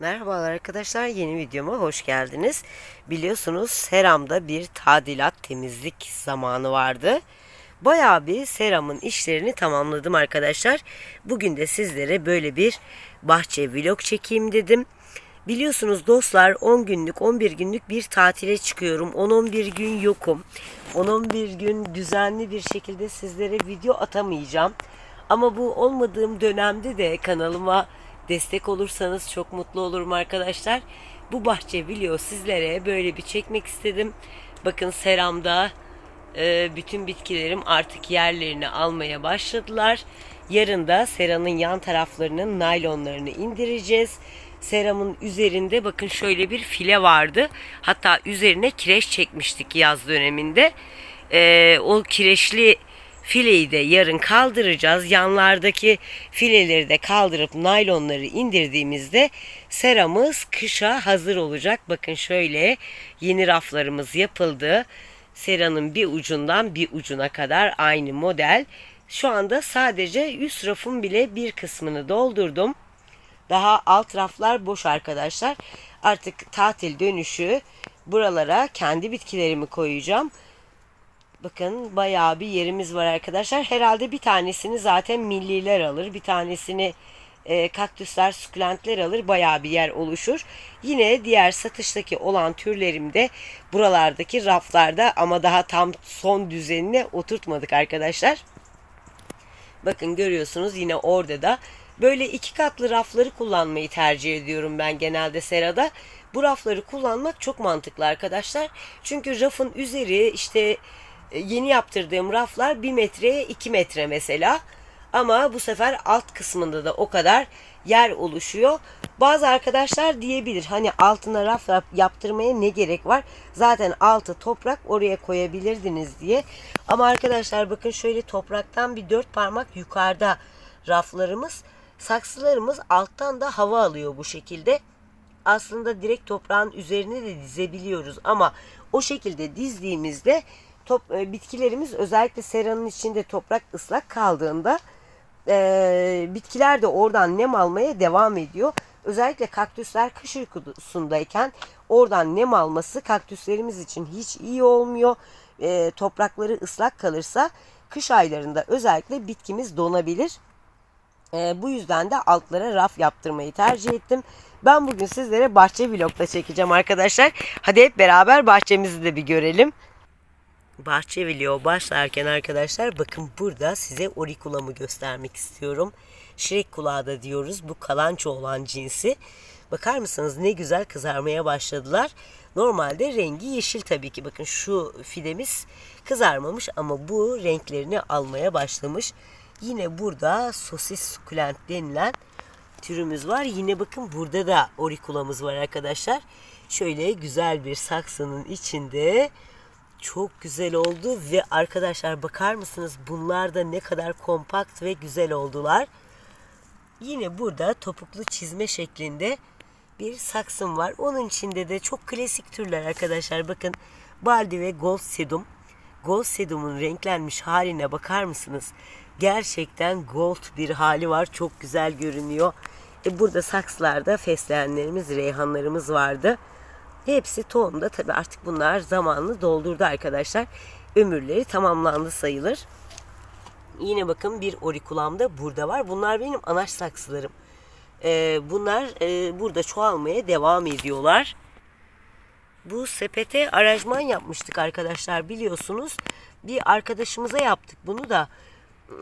Merhabalar arkadaşlar yeni videoma hoş geldiniz. Biliyorsunuz Seram'da bir tadilat temizlik zamanı vardı. Bayağı bir Seram'ın işlerini tamamladım arkadaşlar. Bugün de sizlere böyle bir bahçe vlog çekeyim dedim. Biliyorsunuz dostlar 10 günlük 11 günlük bir tatile çıkıyorum. 10-11 gün yokum. 10-11 gün düzenli bir şekilde sizlere video atamayacağım. Ama bu olmadığım dönemde de kanalıma destek olursanız çok mutlu olurum arkadaşlar. Bu bahçe video sizlere böyle bir çekmek istedim. Bakın seramda e, bütün bitkilerim artık yerlerini almaya başladılar. Yarın da seranın yan taraflarının naylonlarını indireceğiz. Seramın üzerinde bakın şöyle bir file vardı. Hatta üzerine kireç çekmiştik yaz döneminde. E, o kireçli Fileyi de yarın kaldıracağız. Yanlardaki fileleri de kaldırıp naylonları indirdiğimizde seramız kışa hazır olacak. Bakın şöyle yeni raflarımız yapıldı. Seranın bir ucundan bir ucuna kadar aynı model. Şu anda sadece üst rafın bile bir kısmını doldurdum. Daha alt raflar boş arkadaşlar. Artık tatil dönüşü buralara kendi bitkilerimi koyacağım. Bakın bayağı bir yerimiz var arkadaşlar. Herhalde bir tanesini zaten milliler alır. Bir tanesini e, kaktüsler, sukulentler alır. Bayağı bir yer oluşur. Yine diğer satıştaki olan türlerimde buralardaki raflarda ama daha tam son düzenine oturtmadık arkadaşlar. Bakın görüyorsunuz yine orada da böyle iki katlı rafları kullanmayı tercih ediyorum ben genelde serada. Bu rafları kullanmak çok mantıklı arkadaşlar. Çünkü rafın üzeri işte yeni yaptırdığım raflar 1 metreye 2 metre mesela. Ama bu sefer alt kısmında da o kadar yer oluşuyor. Bazı arkadaşlar diyebilir hani altına raf yap- yaptırmaya ne gerek var? Zaten altı toprak oraya koyabilirdiniz diye. Ama arkadaşlar bakın şöyle topraktan bir dört parmak yukarıda raflarımız. Saksılarımız alttan da hava alıyor bu şekilde. Aslında direkt toprağın üzerine de dizebiliyoruz ama o şekilde dizdiğimizde top, e, bitkilerimiz özellikle seranın içinde toprak ıslak kaldığında e, bitkiler de oradan nem almaya devam ediyor. Özellikle kaktüsler kış uykusundayken oradan nem alması kaktüslerimiz için hiç iyi olmuyor. E, toprakları ıslak kalırsa kış aylarında özellikle bitkimiz donabilir. E, bu yüzden de altlara raf yaptırmayı tercih ettim. Ben bugün sizlere bahçe vlogda çekeceğim arkadaşlar. Hadi hep beraber bahçemizi de bir görelim. Bahçe vlog başlarken arkadaşlar bakın burada size orikulamı göstermek istiyorum. Şirek kulağı da diyoruz. Bu kalanço olan cinsi. Bakar mısınız ne güzel kızarmaya başladılar. Normalde rengi yeşil tabii ki. Bakın şu fidemiz kızarmamış ama bu renklerini almaya başlamış. Yine burada sosis sukulent denilen türümüz var. Yine bakın burada da orikulamız var arkadaşlar. Şöyle güzel bir saksının içinde çok güzel oldu ve arkadaşlar bakar mısınız bunlar da ne kadar kompakt ve güzel oldular. Yine burada topuklu çizme şeklinde bir saksım var. Onun içinde de çok klasik türler arkadaşlar. Bakın baldi ve gold sedum. Gold sedum'un renklenmiş haline bakar mısınız? Gerçekten gold bir hali var. Çok güzel görünüyor. E burada sakslarda fesleğenlerimiz, reyhanlarımız vardı. Hepsi tohumda tabi artık bunlar zamanını doldurdu arkadaşlar. Ömürleri tamamlandı sayılır. Yine bakın bir orikulam da burada var. Bunlar benim anaç saksılarım. Ee, bunlar e, burada çoğalmaya devam ediyorlar. Bu sepete aranjman yapmıştık arkadaşlar biliyorsunuz. Bir arkadaşımıza yaptık bunu da.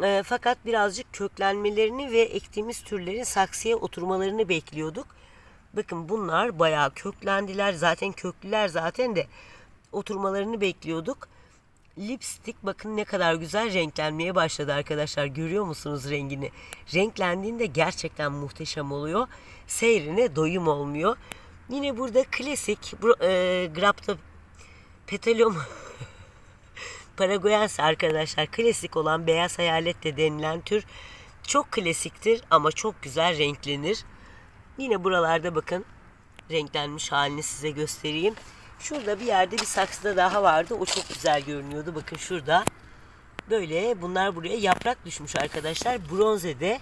E, fakat birazcık köklenmelerini ve ektiğimiz türlerin saksıya oturmalarını bekliyorduk. Bakın bunlar bayağı köklendiler. Zaten köklüler zaten de oturmalarını bekliyorduk. Lipstick bakın ne kadar güzel renklenmeye başladı arkadaşlar. Görüyor musunuz rengini? Renklendiğinde gerçekten muhteşem oluyor. Seyrine doyum olmuyor. Yine burada klasik bro- e, Grapta Petalum Paraguayense arkadaşlar klasik olan beyaz hayalet de denilen tür çok klasiktir ama çok güzel renklenir. Yine buralarda bakın renklenmiş halini size göstereyim. Şurada bir yerde bir saksıda daha vardı. O çok güzel görünüyordu. Bakın şurada. Böyle bunlar buraya yaprak düşmüş arkadaşlar. Bronzede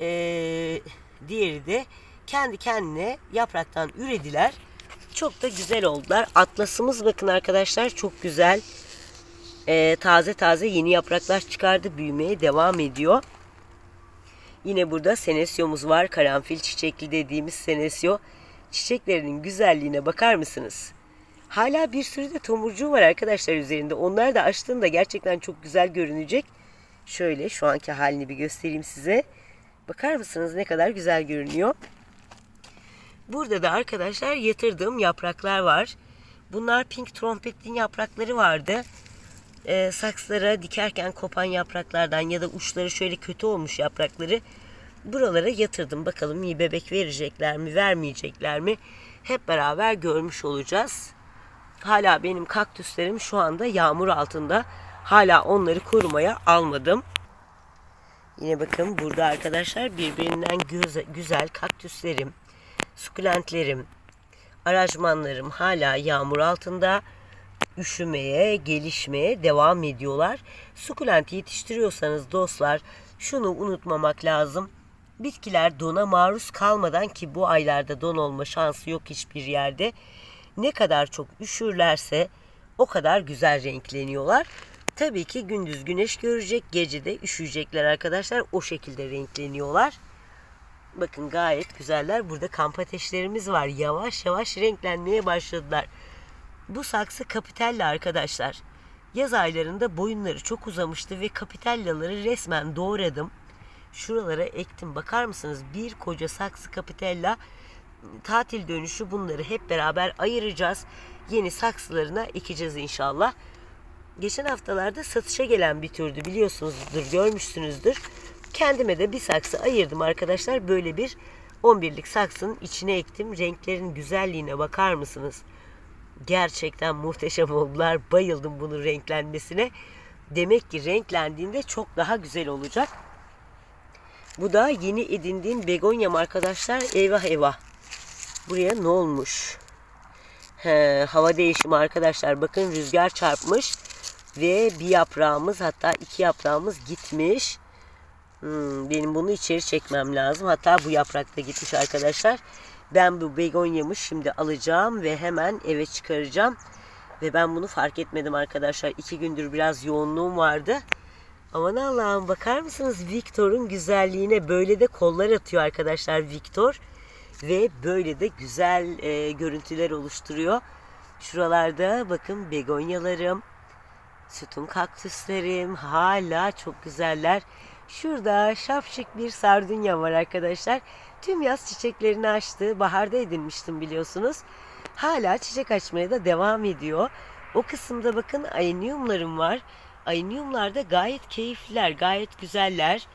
ee, diğeri de kendi kendine yapraktan ürediler. Çok da güzel oldular. Atlasımız bakın arkadaşlar çok güzel. Ee, taze taze yeni yapraklar çıkardı. Büyümeye devam ediyor. Yine burada senesyomuz var. Karanfil çiçekli dediğimiz senesyo. Çiçeklerinin güzelliğine bakar mısınız? Hala bir sürü de tomurcuğu var arkadaşlar üzerinde. Onlar da açtığında gerçekten çok güzel görünecek. Şöyle şu anki halini bir göstereyim size. Bakar mısınız ne kadar güzel görünüyor. Burada da arkadaşlar yatırdığım yapraklar var. Bunlar pink trompetin yaprakları vardı. Ee, sakslara dikerken kopan yapraklardan ya da uçları şöyle kötü olmuş yaprakları buralara yatırdım. Bakalım iyi bebek verecekler mi, vermeyecekler mi? Hep beraber görmüş olacağız. Hala benim kaktüslerim şu anda yağmur altında. Hala onları korumaya almadım. Yine bakın burada arkadaşlar birbirinden güzel, güzel kaktüslerim, sukulentlerim, aracmanlarım hala yağmur altında üşümeye, gelişmeye devam ediyorlar. Sukulent yetiştiriyorsanız dostlar şunu unutmamak lazım. Bitkiler dona maruz kalmadan ki bu aylarda don olma şansı yok hiçbir yerde. Ne kadar çok üşürlerse o kadar güzel renkleniyorlar. Tabii ki gündüz güneş görecek, gece de üşüyecekler arkadaşlar. O şekilde renkleniyorlar. Bakın gayet güzeller. Burada kamp ateşlerimiz var. Yavaş yavaş renklenmeye başladılar. Bu saksı kapitella arkadaşlar. Yaz aylarında boyunları çok uzamıştı ve kapitellaları resmen doğradım. Şuralara ektim. Bakar mısınız? Bir koca saksı kapitella tatil dönüşü bunları hep beraber ayıracağız. Yeni saksılarına ekeceğiz inşallah. Geçen haftalarda satışa gelen bir türdü biliyorsunuzdur, görmüşsünüzdür. Kendime de bir saksı ayırdım arkadaşlar. Böyle bir 11'lik saksının içine ektim. Renklerin güzelliğine bakar mısınız? Gerçekten muhteşem oldular. Bayıldım bunun renklenmesine. Demek ki renklendiğinde çok daha güzel olacak. Bu da yeni edindiğim begonyam arkadaşlar. Eyvah eyvah. Buraya ne olmuş? He, hava değişimi arkadaşlar. Bakın rüzgar çarpmış. Ve bir yaprağımız hatta iki yaprağımız gitmiş. Hmm, benim bunu içeri çekmem lazım. Hatta bu yaprak da gitmiş arkadaşlar. Ben bu begonyamı şimdi alacağım ve hemen eve çıkaracağım. Ve ben bunu fark etmedim arkadaşlar. İki gündür biraz yoğunluğum vardı. Aman Allah'ım bakar mısınız Victor'un güzelliğine böyle de kollar atıyor arkadaşlar Victor. Ve böyle de güzel e, görüntüler oluşturuyor. Şuralarda bakın begonyalarım, sütun kaktüslerim hala çok güzeller. Şurada şapşık bir sardunya var arkadaşlar. Tüm yaz çiçeklerini açtı. Baharda edinmiştim biliyorsunuz. Hala çiçek açmaya da devam ediyor. O kısımda bakın ayniumlarım var. Ayniumlar da gayet keyifliler, gayet güzeller.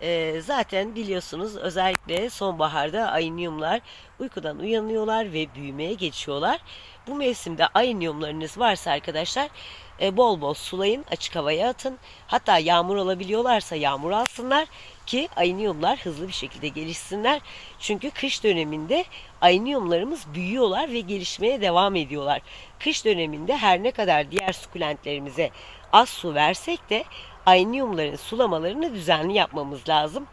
Ee, zaten biliyorsunuz özellikle sonbaharda ayniumlar uykudan uyanıyorlar ve büyümeye geçiyorlar. Bu mevsimde ayniumlarınız varsa arkadaşlar e, bol bol sulayın, açık havaya atın. Hatta yağmur alabiliyorlarsa yağmur alsınlar ki ayniumlar hızlı bir şekilde gelişsinler. Çünkü kış döneminde ayniumlarımız büyüyorlar ve gelişmeye devam ediyorlar. Kış döneminde her ne kadar diğer sukulentlerimize az su versek de ayniumların sulamalarını düzenli yapmamız lazım.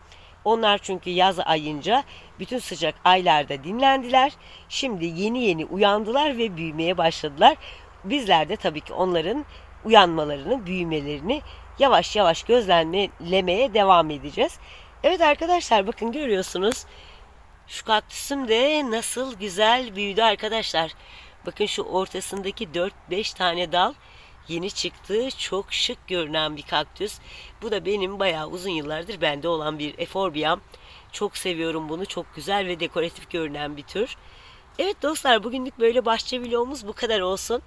Onlar çünkü yaz ayınca bütün sıcak aylarda dinlendiler. Şimdi yeni yeni uyandılar ve büyümeye başladılar. Bizler de tabii ki onların uyanmalarını, büyümelerini yavaş yavaş gözlemlemeye devam edeceğiz. Evet arkadaşlar bakın görüyorsunuz. Şu kaktüsüm de nasıl güzel büyüdü arkadaşlar. Bakın şu ortasındaki 4-5 tane dal yeni çıktı. Çok şık görünen bir kaktüs. Bu da benim bayağı uzun yıllardır bende olan bir eforbiam. Çok seviyorum bunu. Çok güzel ve dekoratif görünen bir tür. Evet dostlar bugünlük böyle bahçe vlogumuz bu kadar olsun.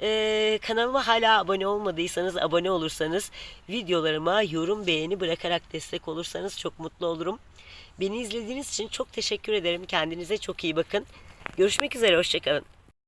Ee, kanalıma hala abone olmadıysanız abone olursanız videolarıma yorum beğeni bırakarak destek olursanız çok mutlu olurum. Beni izlediğiniz için çok teşekkür ederim. Kendinize çok iyi bakın. Görüşmek üzere hoşçakalın.